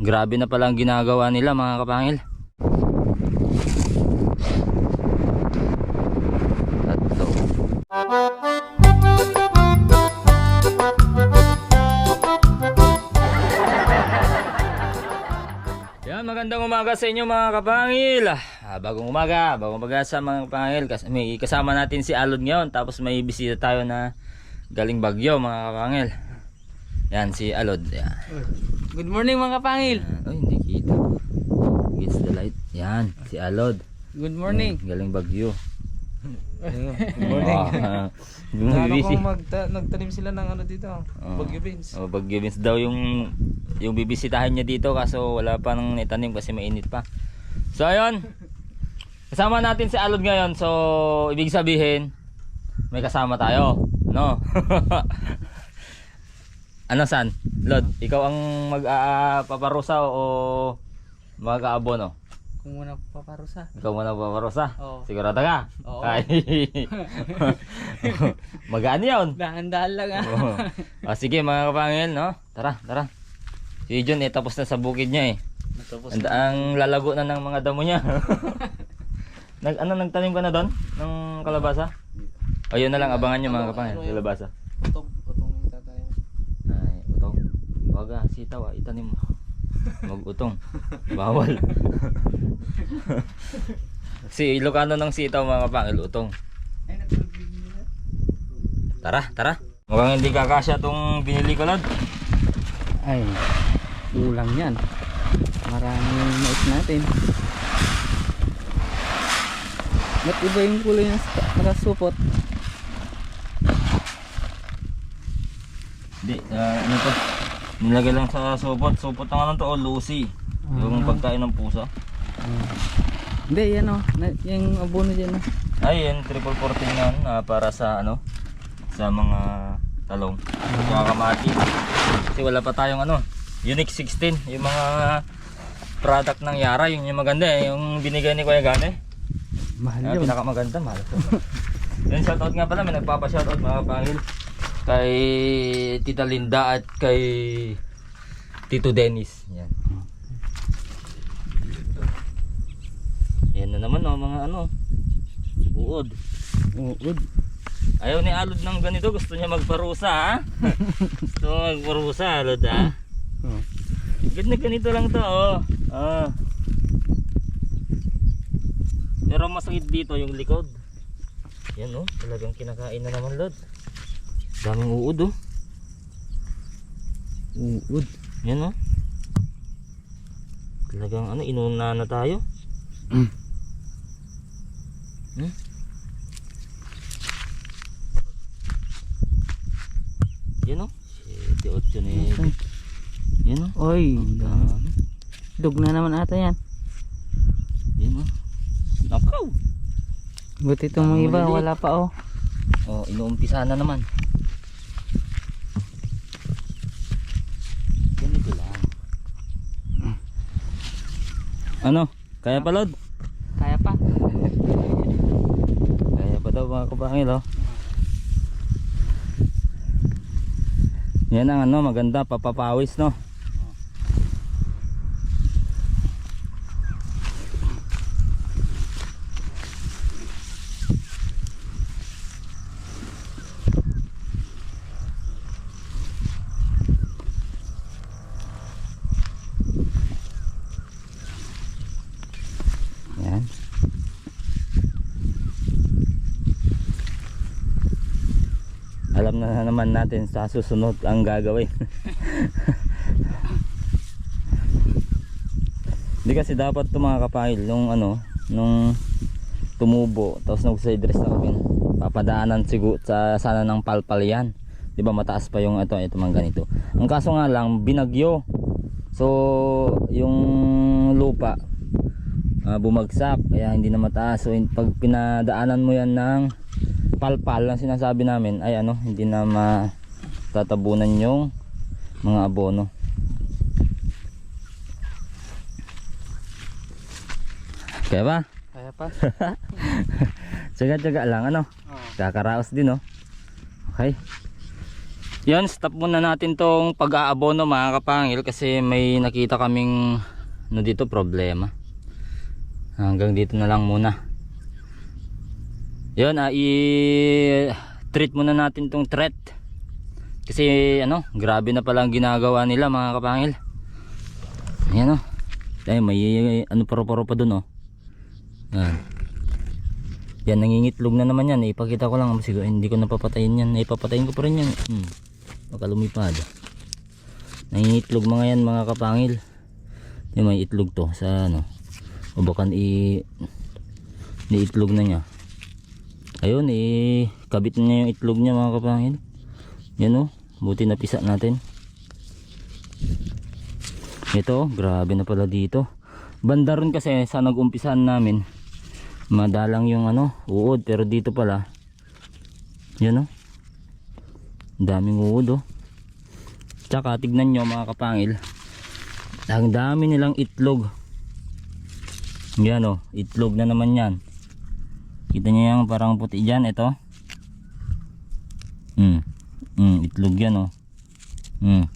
Grabe na pala ang ginagawa nila mga kapangil. Yan, magandang umaga sa inyo mga kapangil. Ah, bagong umaga, bagong umaga sa mga kapangil. May kasama natin si Alod ngayon. Tapos may bisita tayo na galing Bagyo mga kapangil. Yan, si Alod. Yan. Good morning mga kapangil. Yan. Uy, hindi kita. Gets the light. Yan, si Alod. Good morning. Yan, galing Bagyo. Good morning. Ano busy. kung magta- nagtanim sila ng ano dito? Oo. Bagyo beans. Oh, Bagyo Beans daw yung yung bibisitahin niya dito kaso wala pa nang itanim kasi mainit pa. So ayun. Kasama natin si Alod ngayon. So ibig sabihin may kasama tayo, no? ano san? Lod, ikaw ang mag-paparusa o mag-aabono? Kung muna paparusa. Ikaw muna paparusa? Oo. Sigurado ka? Oo. Ay. Magaan yun. Dahan-dahan lang ah. Oo. Ah, sige mga kapangil, no? Tara, tara. Si John eh, tapos na sa bukid niya eh. Tapos Ang, ang lalago na ng mga damo niya. Nag, ano, nagtanim ka na doon? Ng kalabasa? Ayun na lang, abangan niyo mga kapangil, kalabasa. utong, Wag ah, sitaw ah, itanim mo. Mag-utong. Bawal. si Ilocano ng sitaw mga kapangil, utong. Ay, natulog nila. Tara, tara. Mukhang hindi kakasya tong binili ko, Lord. Ay, kulang yan. Maraming mais natin. Ba't iba yung kulay ng sa- nakasupot? Hindi, uh, ano to? Nilagay lang sa supot. Supot ng ano to, oh, Lucy. Yung Ah. pagkain ng pusa. Hindi, yan o. Na, yung abono dyan o. Ay, yan, triple 14 yan ah, para sa ano, sa mga talong. Mga kamati. Kasi wala pa tayong ano, Unique 16. Yung mga product ng Yara, yun yung maganda eh. Yung binigay ni Kuya Gane. Mahal Yung yun. pinakamaganda, mahal ko. Then shoutout nga pala, may nagpapa-shoutout mga pangil. Kay Tita Linda at kay Tito Dennis. Yan. Yan na naman oh, mga ano. Buod. Uod. Ayaw ni Alod ng ganito, gusto niya magparusa ha. gusto magparusa, Alod ha. Oh. Ganda ganito lang to oh. Ah. Pero masakit dito yung likod. Yan oh, talagang kinakain na naman Lord. Daming uod oh. Uod. Yan oh. Talagang ano, inuna na tayo. Mm. Hmm? Yan oh. 7, 8, 9. Yan oh. Oy, Dami. dug na naman ata yan. Yan oh. Nakaw. Buti itong mga iba, wala pa oh. Oh, inuumpisa na naman. Ganito lang. Ano? Kaya pa, Lord? Kaya pa. Kaya pa daw mga kapangil, oh. Yan ang ano, maganda, papapawis, no? Yan. Alam na naman natin sa susunod ang gagawin. Hindi kasi dapat ito mga kapahil nung ano, nung tumubo tapos nag side dress na kami papadaanan siguro sa sana ng palpal yan. 'Di ba mataas pa yung ito ito mga ganito. Ang kaso nga lang binagyo. So yung lupa ah, bumagsak kaya hindi na mataas. So pag pinadaanan mo yan ng palpal ang sinasabi namin ay ano hindi na matatabunan yung mga abono kaya ba? Kaya pa. tsaga tsaga lang ano Oh. kakaraos din oh okay Yan, stop muna natin tong pag-aabono mga kapangil kasi may nakita kaming ano dito problema. Hanggang dito na lang muna. Yan, ah, i-treat muna natin tong threat. Kasi ano, grabe na pala ang ginagawa nila mga kapangil. Ayan oh. Dahil may ano paro-paro pa dun oh. Yan. Yan, nangingitlog na naman yan. Ipakita ko lang. Siguro, hindi ko napapatayin yan. Ipapatayin ko pa rin yan. Hmm. Baka lumipad. Nangingitlog mga yan mga kapangil. Yung may itlog to sa ano. O baka i niitlog na niya. Ayun, eh, kabit na niya yung itlog niya mga kapangil. Yan o, buti napisa natin. Ito, grabe na pala dito. Banda ron kasi sa nag-umpisahan namin, madalang yung ano, uod. Pero dito pala, yan o, daming uod o. Tsaka tignan nyo mga kapangil, ang dami nilang itlog. Yan o, itlog na naman yan. Kita nyo yung parang puti dyan, ito. Hmm. Hmm, itlog yan oh. Hmm.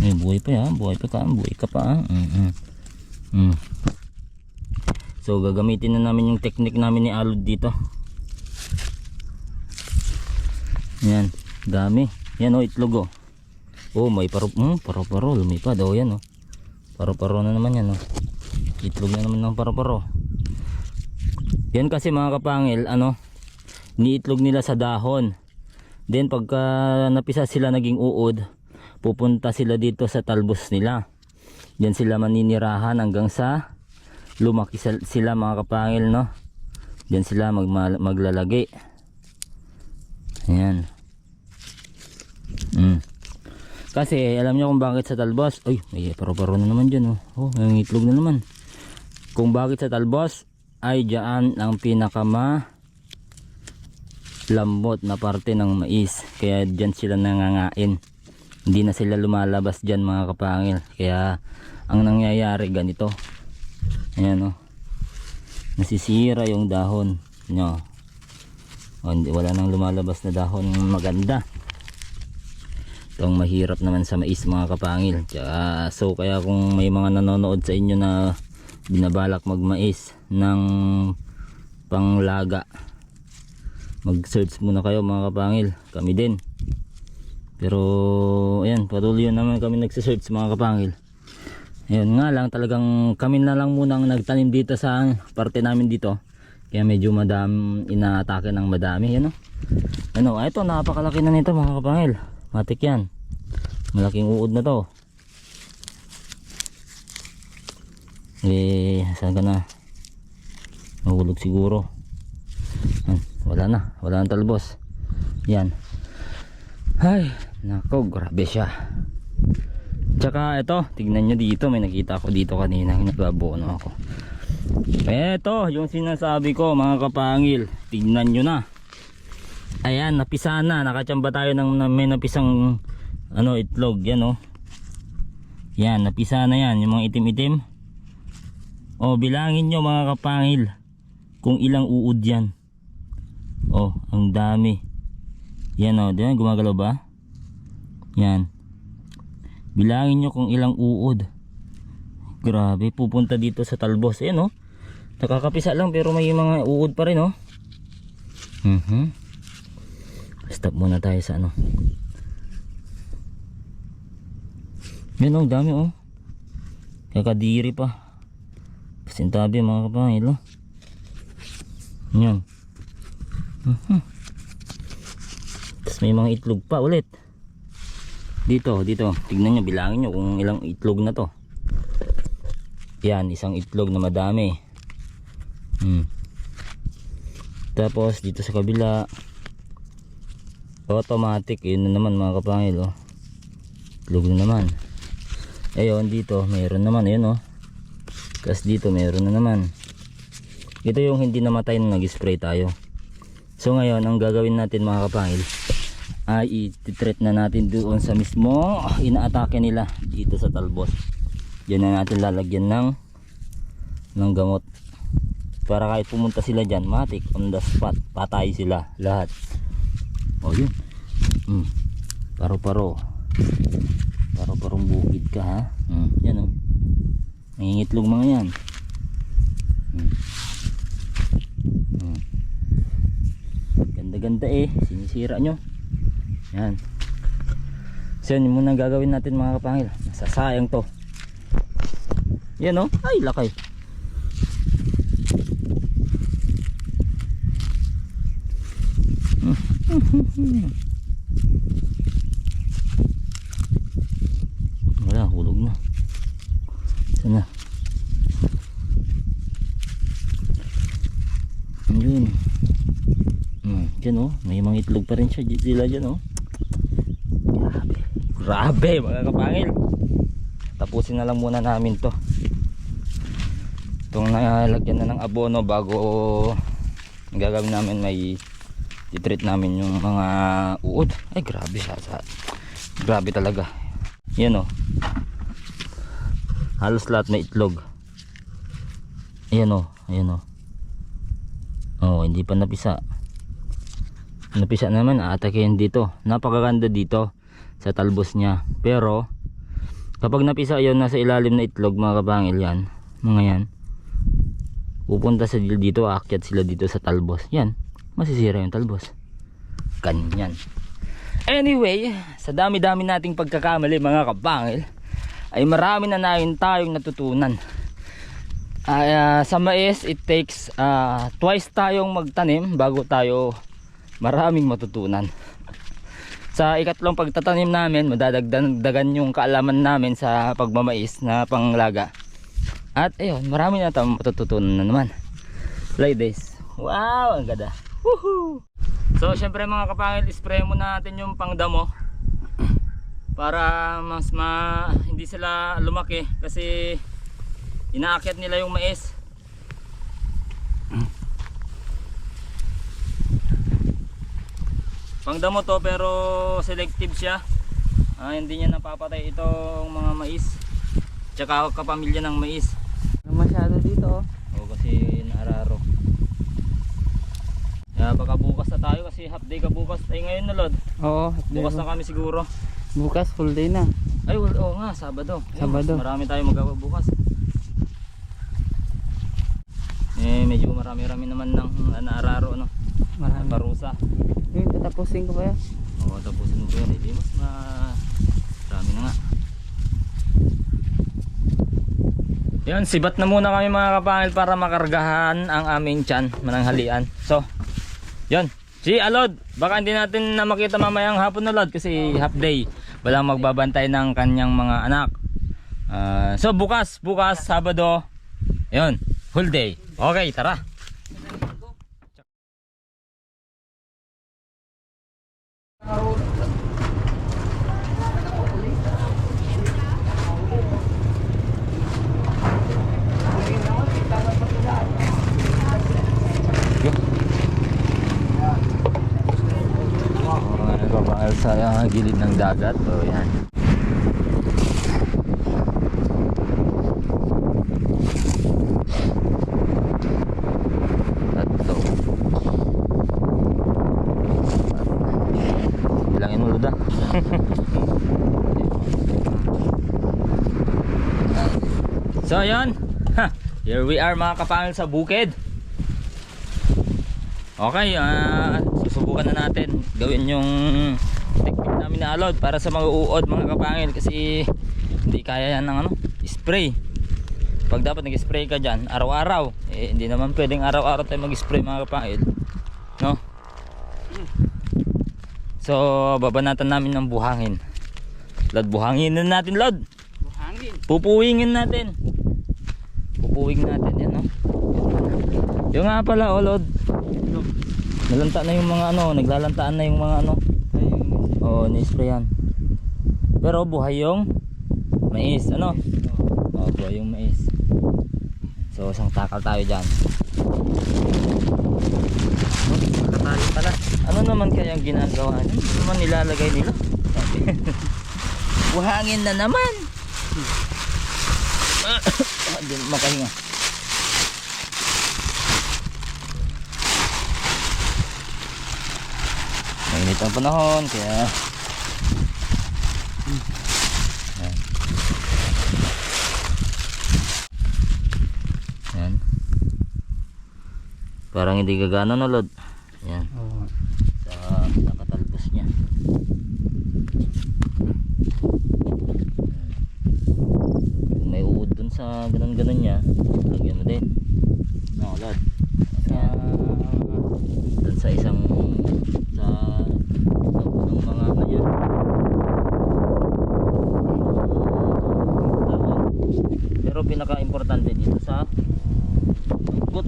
Eh, buhay pa yan. Buhay pa ka. Buhay ka pa. ah. Hmm, hmm. Hmm. So, gagamitin na namin yung technique namin ni Alod dito. Yan. Dami. Yan oh, itlog oh. Oh, may paro, hmm, paro-paro. Lumipad. Oh, yan oh. Paro-paro na naman yan oh. Itlog na naman ng paro-paro. Yan kasi mga kapangil, ano, niitlog nila sa dahon. Then pagka napisa sila naging uod, pupunta sila dito sa talbos nila. Diyan sila maninirahan hanggang sa lumaki sila mga kapangil, no? Diyan sila mag maglalagi. Ayan. Mm. Kasi alam niyo kung bakit sa talbos, ay, may paro-paro na naman diyan, oh. Oh, may itlog na naman. Kung bakit sa talbos, ay diyan ang pinakama lambot na parte ng mais. Kaya dyan sila nangangain. Hindi na sila lumalabas dyan mga kapangil. Kaya ang nangyayari ganito. Ayan o nasisira yung dahon nyo wala nang lumalabas na dahon. Maganda. Itong mahirap naman sa mais mga kapangil. Tsaka, so kaya kung may mga nanonood sa inyo na binabalak magmais ng panglaga. Mag-search muna kayo mga kapangil. Kami din. Pero ayan patuloy naman kami nagsisearch mga kapangil. Ayun nga lang talagang kami na lang muna ang nagtanim dito sa parte namin dito. Kaya medyo madam inaatake ng madami yan o ano ito napakalaki na nito mga kapangil. Matik yan. Malaking uod na to eh saan ka na? Mahulog siguro. Yan, wala na. Wala nang talbos yan. Ay nako grabe siya. Tsaka ito tignan nyo dito. May nakita ako dito kanina. Nagbabono ako. Eto yung sinasabi ko mga kapangil. Tignan nyo na. Ayan napisa na. Nakachamba tayo ng na- may napisang ano itlog. Yan oh. Yan napisa na yan. Yung mga itim itim oh bilangin nyo mga kapangil kung ilang uod yan Oh, ang dami. Yan oh, di gumagalaw ba? Yan. Bilangin nyo kung ilang uod. Grabe, pupunta dito sa talbos. Ayan oh. Nakakapisa lang pero may mga uod pa rin oh. Mhm. Stop muna tayo sa ano. Yan oh, dami oh. Kakadiri pa. Pasintabi mga kapangil oh. Yan. Mhm. Tapos may mga itlog pa ulit. Dito, dito. Tignan nyo, bilangin nyo kung ilang itlog na to. Yan, isang itlog na madami. Hmm. Tapos dito sa kabila automatic yun na naman mga kapangil oh. Itlog na naman. Ayun dito, mayroon naman ayun oh. Tapos dito mayroon na naman. Ito yung hindi namatay nung nag-spray tayo. So ngayon, ang gagawin natin mga kapangil ay i-treat na natin doon sa mismo inaatake nila dito sa talbos. Diyan na natin lalagyan ng ng gamot para kahit pumunta sila dyan matik on the spot patay sila lahat o yun mm. Paro-paro. Paro-parong bukid ka ha. Hmm, yan oh. Nangingitlog mga yan. Hmm. Hmm. Ganda-ganda eh. Sinisira nyo. Yan. So yun, muna gagawin natin mga kapangil. Nasasayang to. Yan oh. Ay, lakay. Wala, hulog na. Sana. Yun. Hmm, dyan oh. May mga itlog pa rin siya. Sila dyan oh. Grabe. Grabe mga kapangil. Tapusin na lang muna namin to. Itong nalagyan na ng abono bago gagawin namin may titreat namin yung mga uod. Ay grabe sa, sa grabe talaga. Yan oh. Halos lahat may itlog. Ayan oh, ayan oh. Oh, hindi pa napisa. Napisa naman, aatakin dito. Napakaganda dito sa talbos niya. Pero kapag napisa 'yon nasa ilalim na itlog mga kabangil yan, mga yan. Pupunta sa dito, aakyat sila dito sa talbos. Yan, masisira yung talbos. Ganyan. Anyway, sa dami-dami nating pagkakamali mga kabangil, ay marami na namin tayong natutunan. Ah, sa mais, it takes ah, twice tayong magtanim bago tayo maraming matutunan. Sa ikatlong pagtatanim namin, madadagdagan yung kaalaman namin sa pagmamais na panglaga. At ayun, marami na tayong matututunan na naman. Like this. Wow, ang ganda. Woohoo! So, syempre mga kapangil, spray muna natin yung pangdamo para mas ma hindi sila lumaki kasi inaakyat nila yung mais. Pangdamo to pero selective siya. Ah, hindi niya napapatay itong mga mais. Tsaka kapamilya ng mais. Ano masyado dito oh. O kasi naararo. Kaya baka bukas na tayo kasi half day ka bukas. Ay ngayon na lod. Oo, Bukas na kami siguro. bukas full day na. Ay well, oo nga, Sabado. Ayun, Sabado. mas Marami tayong magawa bukas. Eh medyo marami-rami naman ng uh, naararo no. Marami. Parusa. Yung tatapusin ko pa yan. Oo, tapusin mo ko yan. Hindi mas ma... Marami na nga. Yan, sibat na muna kami mga kapangil para makargahan ang aming tiyan, mananghalian. So, yan. Si Alod, baka hindi natin na makita mamayang hapon na Lod kasi half day. Walang magbabantay ng kanyang mga anak. Ah, so, bukas, bukas, Sabado, yun, full day. Okay, tara. mga uh, gilid ng dagat o yan. Tatlo. Bilangin mo luda. So yan Ha, here we are mga kapangil sa bukid. Okay, ah, susubukan na natin gawin yung technique namin na alod para sa mga uod mga kapangil kasi hindi kaya yan ng ano, spray. Pag dapat nag-spray ka dyan, araw-araw, eh hindi naman pwedeng araw-araw tayo mag-spray mga kapangil. No? So, babanatan namin ng buhangin. Lod, buhangin na natin, Lod. Buhangin. Pupuwingin natin. Pupuwing natin yan, no? Yung nga pala, oh, Lod. Nalanta na yung mga ano, naglalantaan na yung mga ano. Oo, ni-sprayan. Pero buhay yung mais, ano? Oo, buhay yung mais. So, isang takal tayo dyan. Nakatali pala. Ano naman kaya ang ginagawa nyo? Ano naman nilalagay nila? Buhangin na naman! Ah, makahinga. init ang panahon kaya hmm. yan yan parang hindi gagana na lod yan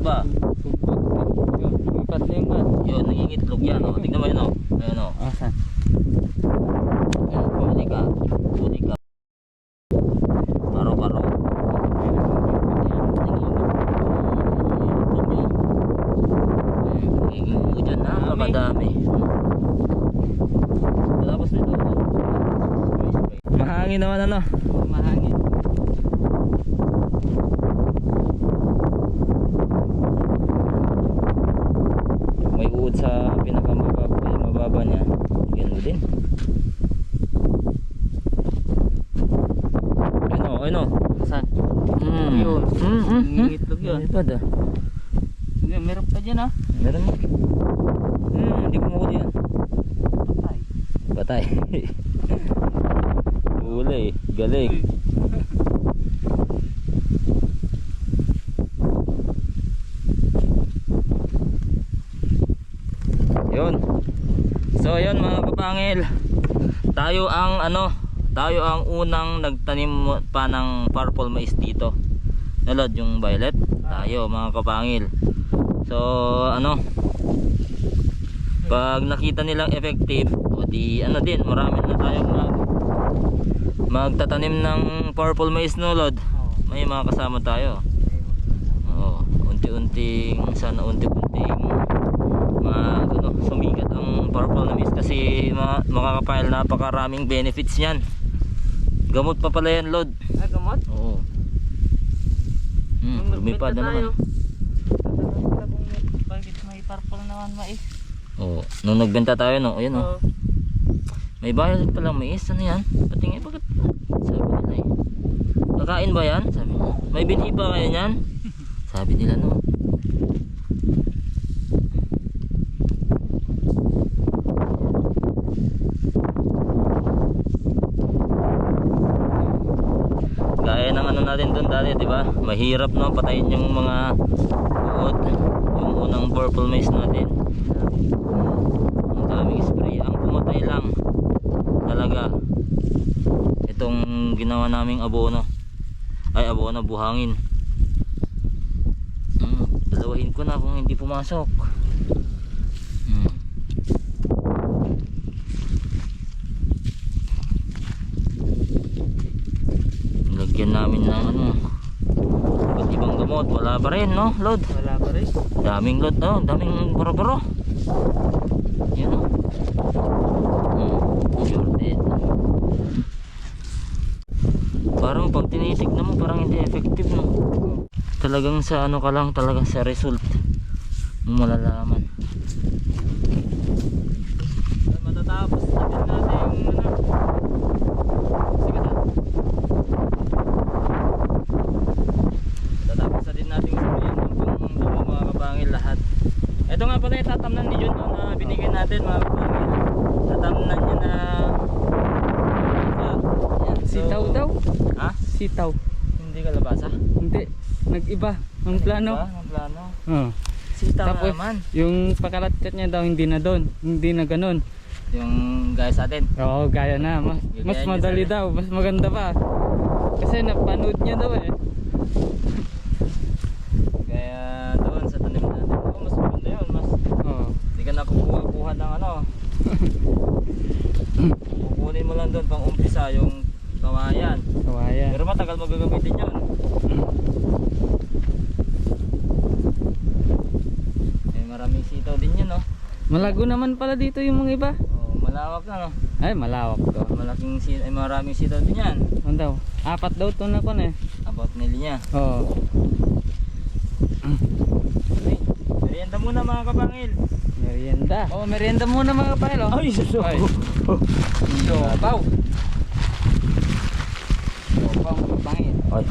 ba? supot. Yun, lumipat na yung mat. Yun, nangingitlog yan. Oh. Tignan mo yun. Oh. Ayun oh. Asan? Yan, pumuli ka. Pumuli ka. Paro-paro. Magiging uod dyan. Napakadami. Tapos nito. oh. Mahangin naman ano. Mahangin. Uod sa pinakamababa mababa niya yan mo din ano ano Asan? mm. Yun. mm, mm, mm. Nangingitlog yun. Ano pa da? Hindi, Meron pa dyan ah. meron mo hmm hindi makuli yan Patay. patay uli galing yun so yun mga kapangil tayo ang ano tayo ang unang nagtanim pa ng purple mais dito. Nalod yung violet? Tayo mga kapangil. So ano? Pag nakita nilang effective o di ano din marami na tayong mag magtatanim ng purple mais no lod may mga kasama tayo. Oo, unti-unting sana unti-unting ma ano, sumikat ang purple na mist kasi ma, makakapile napakaraming benefits niyan. Gamot pa pala yan, Lord. Ah, gamot? Oo. Hmm, lumipad na naman. Bakit may purple naman mais? Oo. Nung nagbenta tayo, no, ayun, oh. May bayad palang mais. Ano yan? Patingin, bakit? Sabi nila eh. Kakain ba yan? Sabi nila. May binhi ba kayo niyan? Sabi nila, no. Gaya ng ano natin doon dati, di ba? Mahirap no patayin yung mga uod, yung unang purple maze natin. Ang daming spray. Ang pumatay lang talaga itong ginawa naming abono. Ay, abono buhangin. Mm, dalawahin ko na kung hindi pumasok. Mm. Lagyan namin ng ano gamot. Wala pa rin, no? Load. Wala pa rin. Daming lot, oh, daming baro-baro. Yan oh. Hmm, sure dead. Parang pag tinitignan mo, parang hindi effective, no? Talagang sa ano ka lang, talagang sa result malalaman. Matatapos na din natin yung ano. Sige na. Tatapos na din natin sabihin ng pang damo mga kabangil lahat. Ito nga pala yung tatamnan ni Jun no, na binigay natin mga kabangil. Tatamnan niya na Yan, so- Sitaw daw? Ha? Sitaw. Hindi kalabasa? Hindi. Nag-iba. Ang plano. Ang plano. Oo. Sitaw Tapos, na naman. yung pakalatkat niya daw hindi na doon. Hindi na ganun. Yung gaya sa atin. Oo, gaya na. Mas, Gaya mas madali daw. Mas maganda pa. Kasi napanood niya daw eh. Kaya doon sa tanim natin. Oh, mas maganda yun. Mas Oo. Hindi ka na kukuha ng ano. Kukunin mo lang doon pang umpisa yung kawayan. Kawayan. Pero matagal mo gagamitin yun. Eh maraming sitaw din yun no. Malago naman pala dito yung mga iba. Oh, malawak na no. Ay, malawak to. Malaking sitaw, eh, maraming sitaw din yan. Ano daw? Apat daw to na kon eh. About nili niya. Oo. Okay. Merienda muna mga kapangil. Merienda. Oh, merienda muna mga kapahil oh. Ay, sa Ay. Siopaw. Siopaw, kapangil. Ay,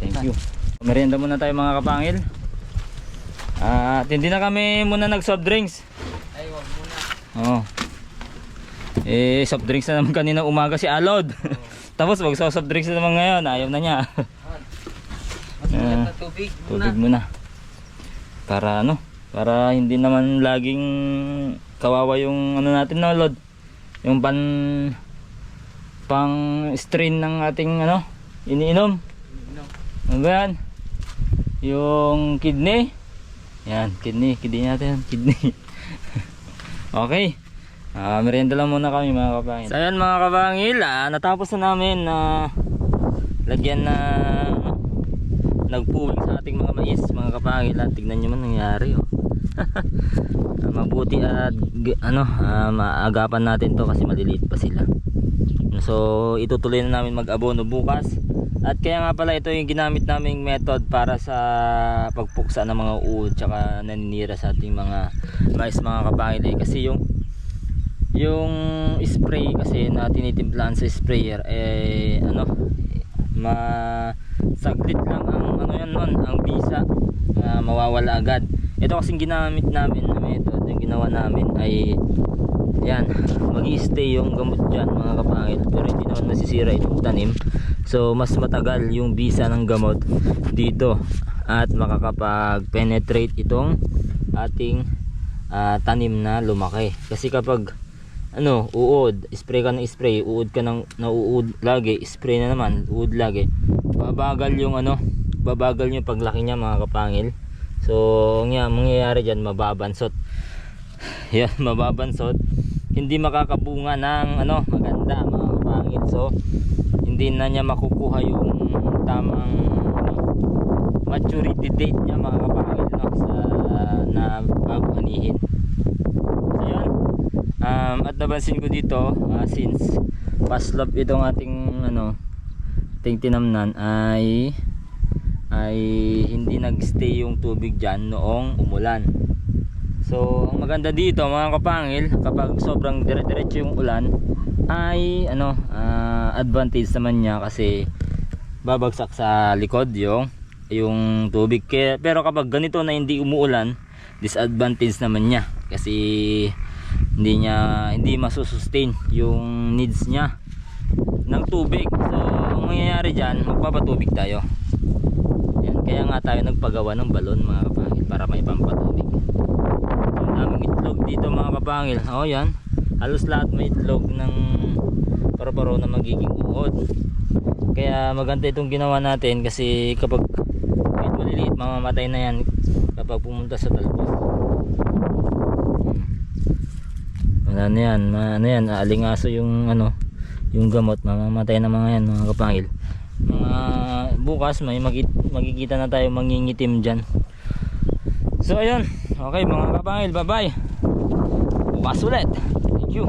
thank you. Merienda muna tayo mga kapangil. At hindi na kami muna nag soft drinks. Ay, wag muna. Oo. Eh, soft drinks na naman kanina umaga si Alod. Tapos wag soft drinks na naman ngayon. Ayaw na niya. Maganda tubig muna. Tubig muna. Para ano? Para hindi naman laging kawawa yung ano natin no, Lod. Yung pan pang strain ng ating ano, iniinom. No. Ano ba yan? Yung kidney. Yan, kidney. Kidney natin. Kidney. okay. Ah, merienda lang muna kami mga kapangil. So ayan mga kapangil, ah, natapos na namin na lagyan na ano, nagpuwing sa ating mga mais mga kapangil. At tignan nyo man nangyari oh. Ah, Mabuti at ano, ah, maagapan natin to kasi maliliit pa sila. So itutuloy na namin mag-abono bukas. At kaya nga pala ito yung ginamit naming method para sa pagpuksa ng mga uod tsaka naninira sa ating mga mais mga kapangil eh. Kasi yung yung spray kasi na tinitimplahan sa sprayer eh ano ma saglit lang ang ano yan nun ang bisa na mawawala agad. Ito kasing ginamit namin na method yung ginawa namin ay yan mag stay yung gamot dyan mga kapangil pero hindi naman masisira itong tanim so mas matagal yung bisa ng gamot dito at makakapag penetrate itong ating ah, tanim na lumaki kasi kapag ano, uod, spray ka ng spray, uod ka ng nauud lagi, spray na naman, uod lagi. Babagal yung ano, babagal yung paglaki niya mga kapangil. So, ang yan, mangyayari diyan mababansot. Yan, mababansot. Hindi makakabunga ng ano, maganda mga kapangil. So, hindi na niya makukuha yung tamang maturity date niya mga kapangil no, sa na bago anihin. So, yun. Um, at napansin ko dito, ah, since paslop itong ating ano, ating tinamnan ay ay hindi nagstay yung tubig dyan noong umulan. So, ang maganda dito mga kapangil, kapag sobrang dire-diretso yung ulan, ay ano, ah, advantage naman niya kasi babagsak sa likod yung yung tubig. Kaya, pero kapag ganito na hindi umuulan, disadvantage naman niya kasi hindi niya hindi masusustain yung needs niya ng tubig. So, ang mangyayari diyan, magpapatubig tayo. Yan, kaya nga tayo nagpagawa ng balon mga kapangil para may pampatubig. So, ang daming itlog dito mga kapangil. Oh, yan. Halos lahat may itlog ng paru-paro na magiging uod. Kaya maganda itong ginawa natin kasi kapag kahit maliliit mamamatay na yan kapag pumunta sa talbos. Wala na yan, ano yan, aalingaso yung ano, yung gamot, mamamatay na mga yan mga kapangil. Mga bukas may magi- magkikita na tayo mangingitim dyan. So ayun, okay mga kapangil, bye bye. Bukas ulit. Thank you.